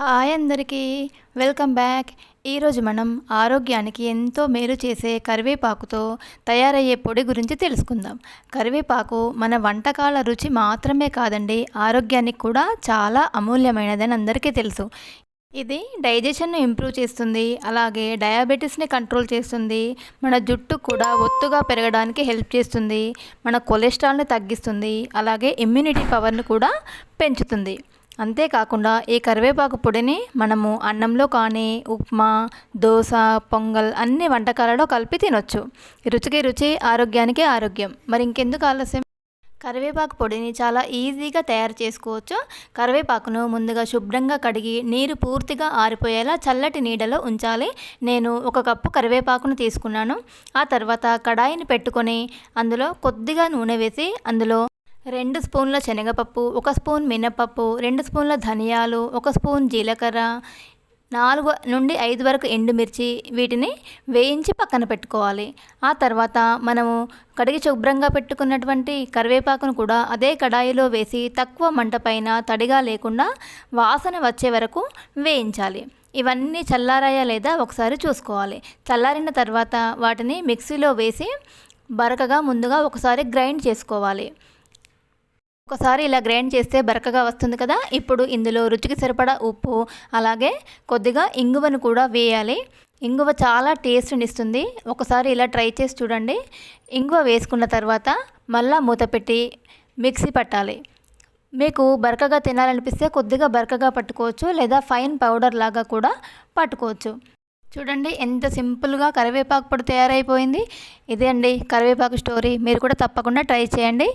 Hi అందరికీ welcome back. ఈరోజు మనం ఆరోగ్యానికి ఎంతో మేలు చేసే కరివేపాకుతో తయారయ్యే పొడి గురించి తెలుసుకుందాం. కరివేపాకు మన వంటకాల రుచి మాత్రమే కాదండి ఆరోగ్యానికి కూడా చాలా అమూల్యమైనదని అందరికీ తెలుసు. ఇది డైజెషన్ను ఇంప్రూవ్ చేస్తుంది అలాగే డయాబెటీస్ని కంట్రోల్ చేస్తుంది మన జుట్టు కూడా ఒత్తుగా పెరగడానికి హెల్ప్ చేస్తుంది మన కొలెస్ట్రాల్ని తగ్గిస్తుంది అలాగే ఇమ్యూనిటీ పవర్ని కూడా పెంచుతుంది. అంతేకాకుండా ఈ కరివేపాకు పొడిని మనము అన్నంలో కానీ ఉప్మా దోశ పొంగల్ అన్ని వంటకాలలో కలిపి తినొచ్చు. రుచికి రుచి ఆరోగ్యానికి ఆరోగ్యం. మరి ఇంకెందుకు ఆలస్యం? కరివేపాకు పొడిని చాలా ఈజీగా తయారు చేసుకోవచ్చు. కరివేపాకును ముందుగా శుభ్రంగా కడిగి నీరు పూర్తిగా ఆరిపోయేలా చల్లటి నీడలో ఉంచాలి. నేను ఒక కప్పు కరివేపాకును తీసుకున్నాను. ఆ తర్వాత కడాయిని పెట్టుకొని అందులో కొద్దిగా నూనె వేసి అందులో రెండు స్పూన్ల శనగపప్పు ఒక స్పూన్ మినపప్పు రెండు స్పూన్ల ధనియాలు ఒక స్పూన్ జీలకర్ర నాలుగు నుండి ఐదు వరకు ఎండుమిర్చి వీటిని వేయించి పక్కన పెట్టుకోవాలి. ఆ తర్వాత మనము కడిగి శుభ్రంగా పెట్టుకున్నటువంటి కరివేపాకును కూడా అదే కడాయిలో వేసి తక్కువ మంట పైన తడిగా లేకుండా వాసన వచ్చే వరకు వేయించాలి. ఇవన్నీ చల్లారాయా లేదా ఒకసారి చూసుకోవాలి. చల్లారిన తర్వాత వాటిని మిక్సీలో వేసి బరకగా ముందుగా ఒకసారి గ్రైండ్ చేసుకోవాలి. ఒకసారి ఇలా గ్రైండ్ చేస్తే బరకగా వస్తుంది కదా. ఇప్పుడు ఇందులో రుచికి సరిపడా ఉప్పు అలాగే కొద్దిగా ఇంగువను కూడా వేయాలి. ఇంగువ చాలా టేస్ట్ని ఇస్తుంది ఒకసారి ఇలా ట్రై చేసి చూడండి. ఇంగువ వేసుకున్న తర్వాత మళ్ళా మూత పెట్టి మిక్సీ పట్టాలి. మీకు బరకగా తినాలనిపిస్తే కొద్దిగా బరకగా పట్టుకోవచ్చు లేదా ఫైన్ పౌడర్ లాగా కూడా పట్టుకోవచ్చు. చూడండి ఎంత సింపుల్గా కరివేపాకు పొడి తయారైపోయింది. ఇదే అండి కరివేపాకు స్టోరీ. మీరు కూడా తప్పకుండా ట్రై చేయండి.